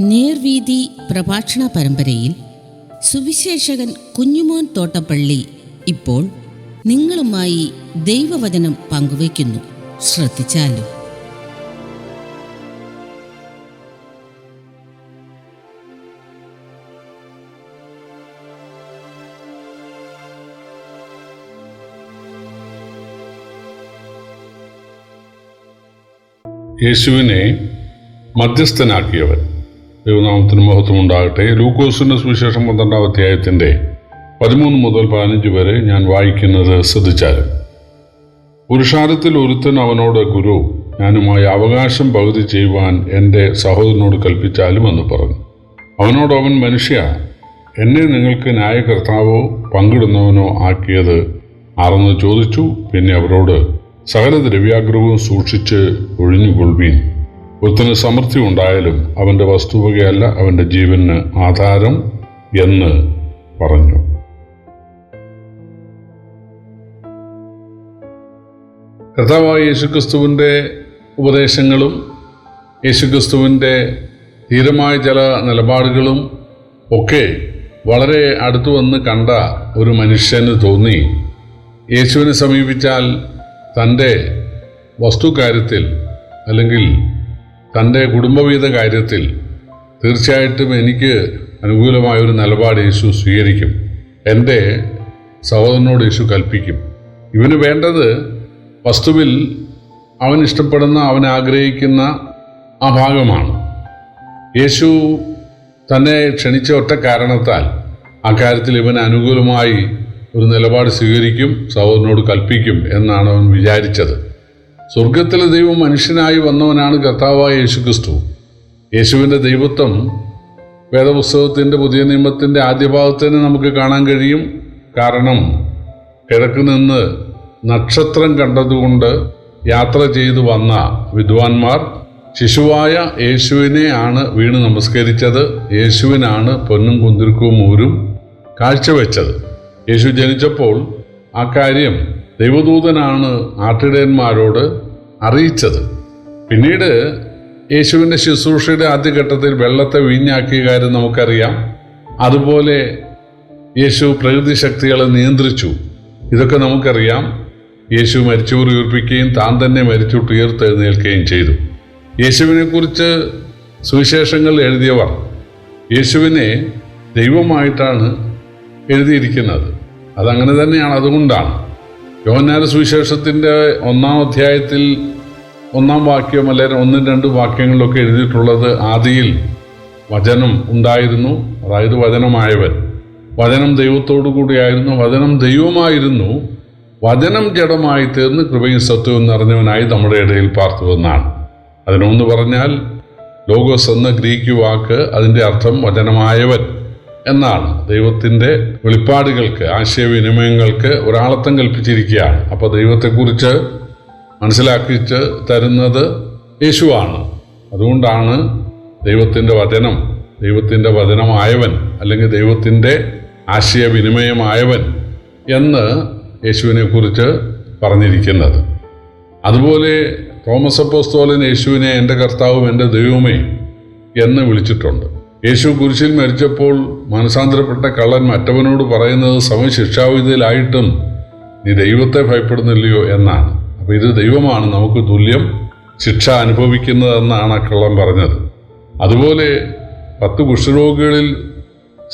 നേർവീതി പ്രഭാഷണ പരമ്പരയിൽ സുവിശേഷകൻ കുഞ്ഞുമോൻ തോട്ടപ്പള്ളി ഇപ്പോൾ നിങ്ങളുമായി ദൈവവചനം പങ്കുവയ്ക്കുന്നു. ശ്രദ്ധിച്ചാലും? യേശുവിനെ മധ്യസ്ഥനാക്കിയവൻ. ദൈവനാമത്തിന് മഹത്വം ഉണ്ടാകട്ടെ. ലൂക്കോസിന്റെ സുവിശേഷം പന്ത്രണ്ടാം അധ്യായത്തിന്റെ പതിമൂന്ന് മുതൽ പതിനഞ്ച് വരെ ഞാൻ വായിക്കുന്നത് ശ്രദ്ധിച്ചാലും. പുരുഷാരത്തിൽ ഒരുത്തൻ അവനോട് ഗുരു ഞാനുമായി അവകാശം പകുതി ചെയ്യുവാൻ എന്റെ സഹോദരനോട് കൽപ്പിച്ചാലും എന്ന് പറഞ്ഞു. അവനോടവൻ മനുഷ്യ എന്നെ നിങ്ങൾക്ക് ന്യായകർത്താവോ പങ്കിടുന്നവനോ ആക്കിയത് ആരെന്ന് ചോദിച്ചു. പിന്നെ അവരോട് സകല ദ്രവ്യാഗ്രഹവും സൂക്ഷിച്ച് ഒഴിഞ്ഞുകൊള്ളുവീൻ. ഒരുത്തന് സമൃദ്ധി ഉണ്ടായാലും അവന്റെ വസ്തുവകയല്ല അവന്റെ ജീവന് ആധാരം എന്ന് പറഞ്ഞു. കർത്താവായ യേശുക്രിസ്തുവിന്റെ ഉപദേശങ്ങളും യേശുക്രിസ്തുവിന്റെ ധീരമായ ചില നിലപാടുകളും ഒക്കെ വളരെ അടുത്തു വന്ന് കണ്ട ഒരു മനുഷ്യന് തോന്നി. യേശുവിനെ സമീപിച്ചാൽ തന്റെ വസ്തുകാര്യത്തിൽ അല്ലെങ്കിൽ തന്റെ കുടുംബവീത കാര്യത്തിൽ തീർച്ചയായിട്ടും എനിക്ക് അനുകൂലമായ ഒരു നിലപാട് യേശു സ്വീകരിക്കും. എന്റെ സഹോദരനോട് യേശു കൽപ്പിക്കും. ഇവന് വേണ്ടത് വസ്തുവിൽ അവൻ ഇഷ്ടപ്പെടുന്ന അവൻ ആഗ്രഹിക്കുന്ന ആ ഭാഗമാണ്. യേശു തന്നെ ക്ഷണിച്ച ഒറ്റ കാരണത്താൽ ആ കാര്യത്തിൽ ഇവൻ അനുകൂലമായി ഒരു നിലപാട് സ്വീകരിക്കും സഹോദരനോട് കൽപ്പിക്കും എന്നാണ് അവൻ വിചാരിച്ചത്. സ്വർഗത്തിലെ ദൈവം മനുഷ്യനായി വന്നവനാണ് കർത്താവായ യേശു ക്രിസ്തു യേശുവിന്റെ ദൈവത്വം വേദപുസ്തകത്തിന്റെ പുതിയ നിയമത്തിന്റെ ആദ്യ ഭാഗത്ത് തന്നെ നമുക്ക് കാണാൻ കഴിയും. കാരണം കിഴക്ക് നിന്ന് നക്ഷത്രം കണ്ടതുകൊണ്ട് യാത്ര ചെയ്തു വന്ന വിദ്വാൻമാർ ശിശുവായ യേശുവിനെ ആണ് വീണ് നമസ്കരിച്ചത്. യേശുവിനാണ് പൊന്നും കുന്തിർക്കവും ഊരും കാഴ്ചവെച്ചത്. യേശു ജനിച്ചപ്പോൾ ആ കാര്യം ദൈവദൂതനാണ് ആട്ടിടയന്മാരോട് അറിയിച്ചത്. പിന്നീട് യേശുവിന്റെ ശുശ്രൂഷയുടെ ആദ്യഘട്ടത്തിൽ വെള്ളത്തെ വീഞ്ഞാക്കിയ കാര്യം നമുക്കറിയാം. അതുപോലെ യേശു പ്രകൃതി ശക്തികളെ നിയന്ത്രിച്ചു. ഇതൊക്കെ നമുക്കറിയാം. യേശു മരിച്ചു ഉയർപ്പിക്കുകയും താൻ തന്നെ മരിച്ചു ഉയർത്തെഴുന്നേൽക്കുകയും ചെയ്തു. യേശുവിനെക്കുറിച്ച് സുവിശേഷങ്ങൾ എഴുതിയവർ യേശുവിനെ ദൈവമായിട്ടാണ് എഴുതിയിരിക്കുന്നത്. അതങ്ങനെ തന്നെയാണ് അതുകൊണ്ടാണ്. യോഹന്നാര സുവിശേഷത്തിന്റെ ഒന്നാം അധ്യായത്തിൽ ഒന്നാം വാക്യം അല്ലെങ്കിൽ ഒന്നും രണ്ടും വാക്യങ്ങളിലൊക്കെ എഴുതിയിട്ടുള്ളത് ആദിയിൽ വചനം ഉണ്ടായിരുന്നു. അതായത് വചനമായവൻ. വചനം ദൈവത്തോടു കൂടിയായിരുന്നു. വചനം ദൈവമായിരുന്നു വചനം ജഡമായി തീർന്ന് കൃപയും സത്വവും നിറഞ്ഞവനായി നമ്മുടെ ഇടയിൽ പാർത്തു പാർത്തുവെന്നാണ് അതിനൊന്ന് പറഞ്ഞാൽ ലോഗോസ് എന്ന ഗ്രീക്ക് വാക്ക് അതിന്റെ അർത്ഥം വചനമായവൻ. എന്നാണ്. ദൈവത്തിന്റെ വെളിപ്പാടുകൾക്ക് ആശയവിനിമയങ്ങൾക്ക് ഒരാളത്തം കൽപ്പിച്ചിരിക്കുകയാണ്. അപ്പോൾ ദൈവത്തെക്കുറിച്ച് മനസ്സിലാക്കിച്ച് തരുന്നത് യേശുവാണ്. അതുകൊണ്ടാണ് ദൈവത്തിന്റെ വചനം ദൈവത്തിന്റെ വചനമായവൻ അല്ലെങ്കിൽ ദൈവത്തിന്റെ ആശയവിനിമയമായവൻ എന്ന് യേശുവിനെക്കുറിച്ച് പറഞ്ഞിരിക്കുന്നത്. അതുപോലെ തോമസ് അപ്പോസ്തോലൻ യേശുവിനെ എന്റെ കർത്താവും എന്റെ ദൈവമേ എന്ന് വിളിച്ചിട്ടുണ്ട്. യേശു കുരിശിൽ മരിച്ചപ്പോൾ മനസാന്തരപ്പെട്ട കള്ളൻ മറ്റവനോട് പറയുന്നത് സമശിക്ഷാവിധിയിലായിട്ടും നീ ദൈവത്തെ ഭയപ്പെടുന്നില്ലയോ എന്നാണ്. അപ്പോൾ ഇത് ദൈവമാണ് നമുക്ക് തുല്യം ശിക്ഷ അനുഭവിക്കുന്നതെന്നാണ് ആ കള്ളൻ പറഞ്ഞത്. അതുപോലെ പത്ത് കുഷ്ഠരോഗികളിൽ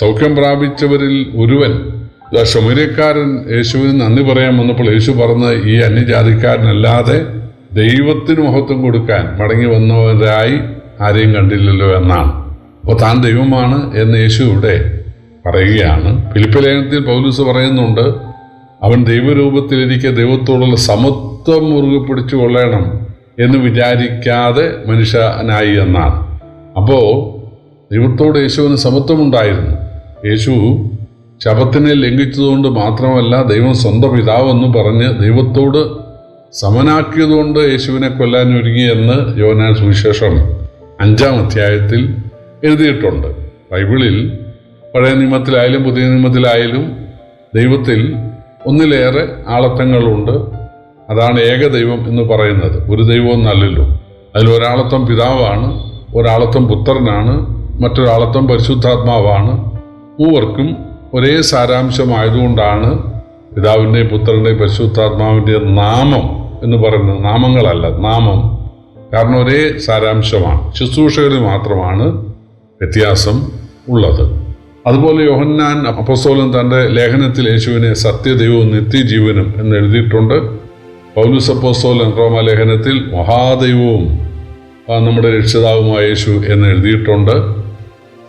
സൗഖ്യം പ്രാപിച്ചവരിൽ ഒരുവൻ ശമരിയക്കാരൻ യേശുവിന് നന്ദി പറയാൻ വന്നപ്പോൾ യേശു പറഞ്ഞ ഈ അന്യജാതിക്കാരനല്ലാതെ ദൈവത്തിന് മഹത്വം കൊടുക്കാൻ മടങ്ങി വന്നവരായി ആരെയും കണ്ടില്ലല്ലോ എന്നാണ്. അപ്പോൾ താൻ ദൈവമാണ് എന്ന് യേശു ഇവിടെ പറയുകയാണ്. ഫിലിപ്പലേഖനത്തിൽ പൗലൂസ് പറയുന്നുണ്ട് അവൻ ദൈവരൂപത്തിലിരിക്കെ ദൈവത്തോടുള്ള സമത്വം മുറുകെ പിടിച്ചു കൊള്ളണം എന്ന് വിചാരിക്കാതെ മനുഷ്യനായി എന്നാണ്. അപ്പോൾ ദൈവത്തോട് യേശുവിന് സമത്വമുണ്ടായിരുന്നു. യേശു ശപത്തിനെ ലംഘിച്ചതുകൊണ്ട് മാത്രമല്ല ദൈവം സ്വന്തം പിതാവെന്ന് പറഞ്ഞ് ദൈവത്തോട് സമനാക്കിയതുകൊണ്ട് യേശുവിനെ കൊല്ലാൻ ഒരുങ്ങി എന്ന് യോനാൻ സുവിശേഷം അഞ്ചാം അധ്യായത്തിൽ എഴുതിയിട്ടുണ്ട്. ബൈബിളിൽ പഴയ നിയമത്തിലായാലും പുതിയ നിയമത്തിലായാലും ദൈവത്തിൽ ഒന്നിലേറെ ആളത്തങ്ങളുണ്ട്. അതാണ് ഏകദൈവം എന്ന് പറയുന്നത്. ഒരു ദൈവം നല്ലല്ലോ അതിൽ ഒരാളത്വം പിതാവാണ് ഒരാളത്വം പുത്രനാണ് മറ്റൊരാളത്വം പരിശുദ്ധാത്മാവാണ്. മൂവർക്കും ഒരേ സാരാംശമായതുകൊണ്ടാണ് പിതാവിന്റെയും പുത്രന്റെയും പരിശുദ്ധാത്മാവിന്റെയും നാമം എന്ന് പറയുന്നത്. നാമങ്ങളല്ല നാമം. കാരണം ഒരേ സാരാംശമാണ്. ശുശ്രൂഷകളിൽ മാത്രമാണ് വ്യത്യാസം ഉള്ളത്. അതുപോലെ യോഹന്നാൻ അപ്പസ്തോലൻ തന്റെ ലേഖനത്തിൽ യേശുവിനെ സത്യദൈവവും നിത്യജീവനും എന്ന് എഴുതിയിട്ടുണ്ട്. പൗലൂസ് അപ്പോസ്തോലൻ റോമ ലേഖനത്തിൽ മഹാദൈവവും നമ്മുടെ രക്ഷിതാവുമായ യേശു എന്ന് എഴുതിയിട്ടുണ്ട്.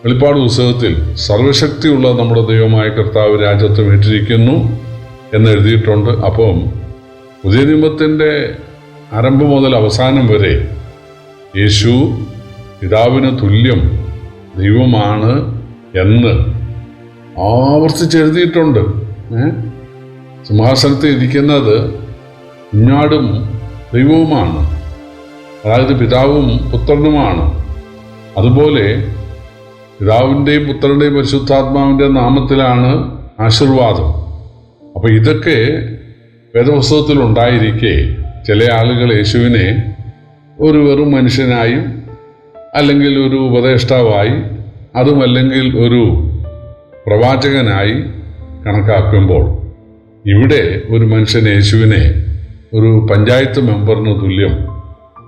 വെളിപ്പാട് പുസ്തകത്തിൽ സർവശക്തിയുള്ള നമ്മുടെ ദൈവമായ കർത്താവ് രാജ്യത്ത് വീട്ടിരിക്കുന്നു എന്ന് എഴുതിയിട്ടുണ്ട്. അപ്പം പുതിയ നിയമത്തിന്റെ ആരംഭം മുതൽ അവസാനം വരെ യേശു പിതാവിന് തുല്യം ദൈവമാണ് എന്ന് ആവർത്തിച്ച് എഴുതിയിട്ടുണ്ട് സിംഹാസനത്തിൽ ഇരിക്കുന്നത് കുഞ്ഞാടും ദൈവവുമാണ്. അതായത് പിതാവും പുത്രനുമാണ്. അതുപോലെ പിതാവിന്റെയും പുത്രന്റെയും പരിശുദ്ധാത്മാവിന്റെ നാമത്തിലാണ് ആശീർവാദം. അപ്പോൾ ഇതൊക്കെ വേദപുസ്തകത്തിൽ ഉണ്ടായിരിക്കെ ചില ആളുകൾ യേശുവിനെ ഒരു വെറും മനുഷ്യനായും അല്ലെങ്കിൽ ഒരു ഉപദേഷ്ടാവായി അതുമല്ലെങ്കിൽ ഒരു പ്രവാചകനായി കണക്കാക്കുമ്പോൾ ഇവിടെ ഒരു മനുഷ്യൻ യേശുവിനെ ഒരു പഞ്ചായത്ത് മെമ്പറിന് തുല്യം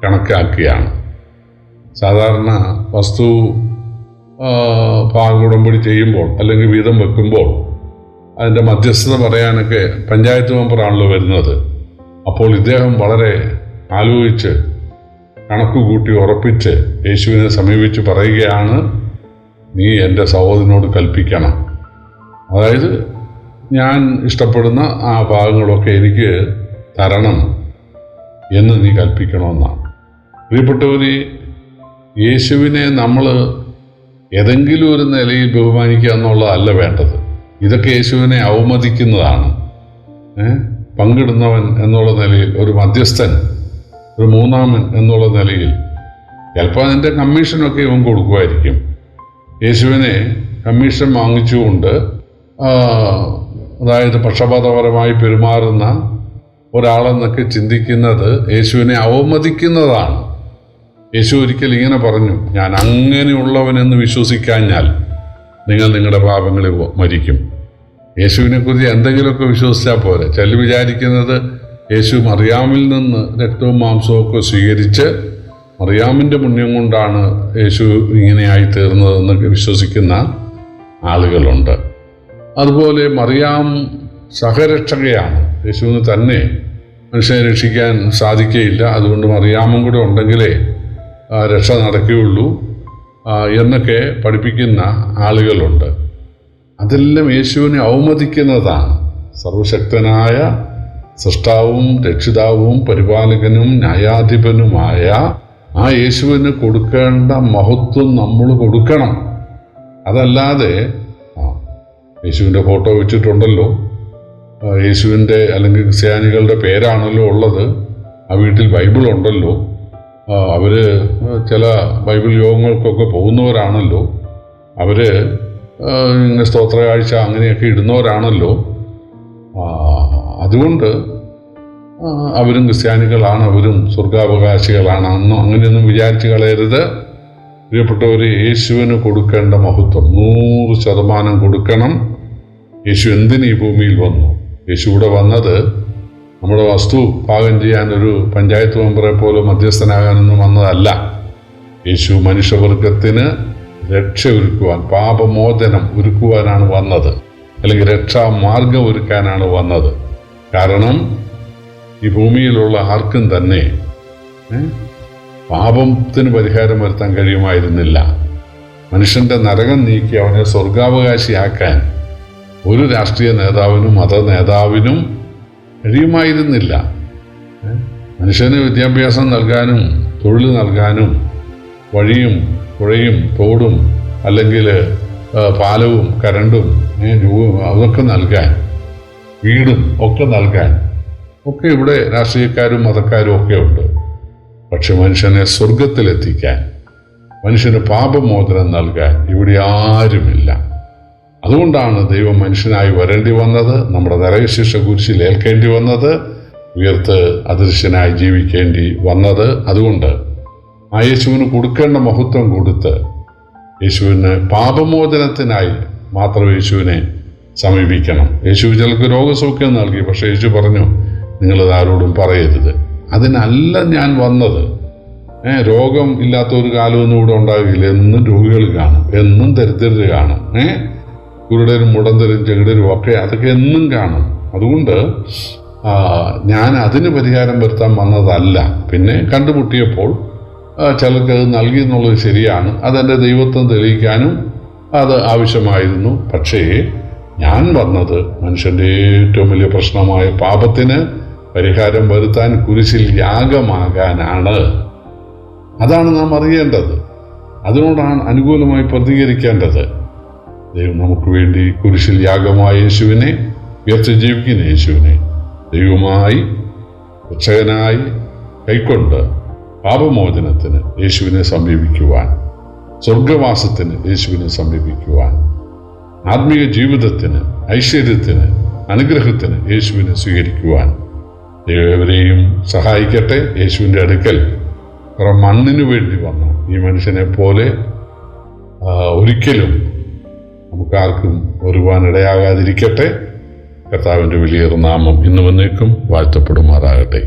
കണക്കാക്കുകയാണ്. സാധാരണ വസ്തു പാകുടമ്പടി ചെയ്യുമ്പോൾ അല്ലെങ്കിൽ വീതം വെക്കുമ്പോൾ അതിന്റെ മധ്യസ്ഥത പറയാനൊക്കെ പഞ്ചായത്ത് മെമ്പറാണല്ലോ വരുന്നത്. അപ്പോൾ ഇദ്ദേഹം വളരെ ആലോചിച്ച് കണക്ക് കൂട്ടി ഉറപ്പിച്ച് യേശുവിനെ സമീപിച്ച് പറയുകയാണ് നീ എന്റെ സഹോദരനോട് കൽപ്പിക്കണം. അതായത് ഞാൻ ഇഷ്ടപ്പെടുന്ന ആ ഭാഗങ്ങളൊക്കെ എനിക്ക് തരണം എന്ന് നീ കൽപ്പിക്കണമെന്നാണ്. പ്രിയപ്പെട്ടവർ യേശുവിനെ നമ്മൾ ഏതെങ്കിലും ഒരു നിലയിൽ ബഹുമാനിക്കുക എന്നുള്ളതല്ല വേണ്ടത്. ഇതൊക്കെ യേശുവിനെ അവമതിക്കുന്നതാണ്? പങ്കിടുന്നവൻ എന്നുള്ള നിലയിൽ ഒരു മധ്യസ്ഥൻ ഒരു മൂന്നാമൻ എന്നുള്ള നിലയിൽ. ചിലപ്പോൾ അതിന്റെ കമ്മീഷനൊക്കെ ഇവൻ കൊടുക്കുമായിരിക്കും. യേശുവിനെ കമ്മീഷൻ വാങ്ങിച്ചുകൊണ്ട് അതായത് പക്ഷപാതപരമായി പെരുമാറുന്ന ഒരാളെന്നൊക്കെ ചിന്തിക്കുന്നത് യേശുവിനെ അവമതിക്കുന്നതാണ്. യേശു ഒരിക്കൽ ഇങ്ങനെ പറഞ്ഞു ഞാൻ അങ്ങനെയുള്ളവനെന്ന് വിശ്വസിക്കാഞ്ഞാൽ നിങ്ങൾ നിങ്ങളുടെ പാപങ്ങളിൽ മരിക്കും. യേശുവിനെക്കുറിച്ച് എന്തെങ്കിലുമൊക്കെ വിശ്വസിച്ചാൽ പോരെ. ചെല്ലു വിചാരിക്കുന്നത് യേശു മറിയാമിൽ നിന്ന് രക്തവും മാംസവും ഒക്കെ സ്വീകരിച്ച് മറിയാമിന്റെ പുണ്യം കൊണ്ടാണ് യേശു ഇങ്ങനെയായി തീർന്നതെന്ന് വിശ്വസിക്കുന്ന ആളുകളുണ്ട്. അതുപോലെ മറിയാം സഹരക്ഷകയാണ്. യേശുവിന് തന്നെ മനുഷ്യനെ രക്ഷിക്കാൻ സാധിക്കുകയില്ല അതുകൊണ്ട് മറിയാമും കൂടെ ഉണ്ടെങ്കിലേ രക്ഷ നടക്കുകയുള്ളൂ എന്നൊക്കെ പഠിപ്പിക്കുന്ന ആളുകളുണ്ട്. അതെല്ലാം യേശുവിനെ അവമതിക്കുന്നതാണ്. സർവശക്തനായ സൃഷ്ടാവും രക്ഷിതാവും പരിപാലകനും ന്യായാധിപനുമായ ആ യേശുവിന് കൊടുക്കേണ്ട മഹത്വം നമ്മൾ കൊടുക്കണം. അതല്ലാതെ ആ, യേശുവിന്റെ ഫോട്ടോ വെച്ചിട്ടുണ്ടല്ലോ. യേശുവിന്റെ അല്ലെങ്കിൽ ക്രിസ്ത്യാനികളുടെ പേരാണല്ലോ ഉള്ളത്. ആ വീട്ടിൽ ബൈബിൾ ഉണ്ടല്ലോ. അവർ ചില ബൈബിൾ യോഗങ്ങൾക്കൊക്കെ പോകുന്നവരാണല്ലോ. അവർ ഇങ്ങനെ സ്തോത്ര കാഴ്ച അങ്ങനെയൊക്കെ ഇടുന്നവരാണല്ലോ. അതുകൊണ്ട് അവരും ക്രിസ്ത്യാനികളാണ് അവരും സ്വർഗാവകാശികളാണ്. അന്നും അങ്ങനെയൊന്നും വിചാരിച്ചു കളയരുത്. പ്രിയപ്പെട്ടവർ യേശുവിന് കൊടുക്കേണ്ട മഹത്വം. നൂറ് ശതമാനം കൊടുക്കണം. യേശു എന്തിന് ഈ ഭൂമിയിൽ വന്നു? യേശു ഇവിടെ വന്നത് നമ്മുടെ വസ്തു പാകം ചെയ്യാൻ ഒരു പഞ്ചായത്ത് മെമ്പറെ പോലെ മധ്യസ്ഥനാകാനൊന്നും വന്നതല്ല. യേശു മനുഷ്യവർഗത്തിന് രക്ഷ ഒരുക്കുവാൻ പാപമോചനം ഒരുക്കുവാനാണ് വന്നത്. അല്ലെങ്കിൽ രക്ഷാമാർഗം ഒരുക്കാനാണ് വന്നത്. കാരണം ഈ ഭൂമിയിലുള്ള ആർക്കും തന്നെ പാപത്തിന് പരിഹാരം വരുത്താൻ കഴിയുമായിരുന്നില്ല. മനുഷ്യന്റെ നരകം നീക്കി അവനെ സ്വർഗാവകാശിയാക്കാൻ ഒരു രാഷ്ട്രീയ നേതാവിനും മത നേതാവിനും കഴിയുമായിരുന്നില്ല. മനുഷ്യന് വിദ്യാഭ്യാസം നൽകാനും തൊഴിൽ നൽകാനും വഴിയും പുഴയും തോടും അല്ലെങ്കിൽ പാലവും കരണ്ടും അതൊക്കെ നൽകാൻ വീടും ഒക്കെ നൽകാൻ. ഒക്കെ ഇവിടെ രാഷ്ട്രീയക്കാരും മതക്കാരും ഒക്കെ ഉണ്ട്. പക്ഷെ മനുഷ്യനെ സ്വർഗത്തിലെത്തിക്കാൻ മനുഷ്യന് പാപമോചനം നൽകാൻ ഇവിടെ ആരുമില്ല. അതുകൊണ്ടാണ് ദൈവം മനുഷ്യനായി വരേണ്ടി വന്നത് നമ്മുടെ നരകശിക്ഷ കുരിശിൽ ഏൽക്കേണ്ടി വന്നത് ഉയർത്ത് അദൃശ്യനായി ജീവിക്കേണ്ടി വന്നത്. അതുകൊണ്ട് ആ യേശുവിന് കൊടുക്കേണ്ട മഹത്വം കൊടുത്ത് യേശുവിന് പാപമോചനത്തിനായി മാത്രം യേശുവിനെ സമീപിക്കണം. യേശു ചിലർക്ക് രോഗസൗഖ്യം നൽകി പക്ഷേ യേശു പറഞ്ഞു നിങ്ങളത് ആരോടും പറയരുത്. അതിനല്ല ഞാൻ വന്നത്. ഏ, രോഗം ഇല്ലാത്ത ഒരു കാലമൊന്നും ഇവിടെ ഉണ്ടാകില്ല എന്നും രോഗികൾ കാണും. എന്നും ദരിദ്രർ കാണും. ഏ കുരുടരും മുടന്തരും ചെകിടരും ഒക്കെ അതൊക്കെ എന്നും കാണും. അതുകൊണ്ട് ഞാൻ അതിന് പരിഹാരം വരുത്താൻ വന്നതല്ല. പിന്നെ കണ്ടുമുട്ടിയപ്പോൾ ചിലർക്ക് അത് നൽകി എന്നുള്ളത് ശരിയാണ്. അതെന്റെ ദൈവത്വം തെളിയിക്കാനും അത് ആവശ്യമായിരുന്നു. പക്ഷേ ഞാൻ വന്നത് മനുഷ്യന്റെ ഏറ്റവും വലിയ പ്രശ്നമായ പാപത്തിന് പരിഹാരം വരുത്താൻ കുരിശിൽ യാഗമാകാനാണ്. അതാണ് നാം അറിയേണ്ടത്. അതിനോടാണ് അനുകൂലമായി പ്രതികരിക്കേണ്ടത്. ദൈവം നമുക്ക് വേണ്ടി കുരിശിൽ യാഗമായ യേശുവിനെ ഉയർത്തി ജീവിക്കുന്ന യേശുവിനെ ദൈവമായി രക്ഷകനായി കൈക്കൊണ്ട് പാപമോചനത്തിന് യേശുവിനെ സമീപിക്കുവാൻ സ്വർഗവാസത്തിന് യേശുവിനെ സമീപിക്കുവാൻ ആത്മീയ ജീവിതത്തിന് ഐശ്വര്യത്തിന് അനുഗ്രഹത്തിന് യേശുവിനെ സ്വീകരിക്കുവാൻ ദൈവരെയും സഹായിക്കട്ടെ. യേശുവിന്റെ അടുക്കൽ കുറെ മണ്ണിനു വേണ്ടി വന്ന. ഈ മനുഷ്യനെ പോലെ ഒരിക്കലും നമുക്കാർക്കും ഒരുവാനിടയാകാതിരിക്കട്ടെ കർത്താവിന്റെ വലിയൊരു നാമം ഇന്ന് വന്നേക്കും. വാഴ്ത്തപ്പെടുമാറാകട്ടെ.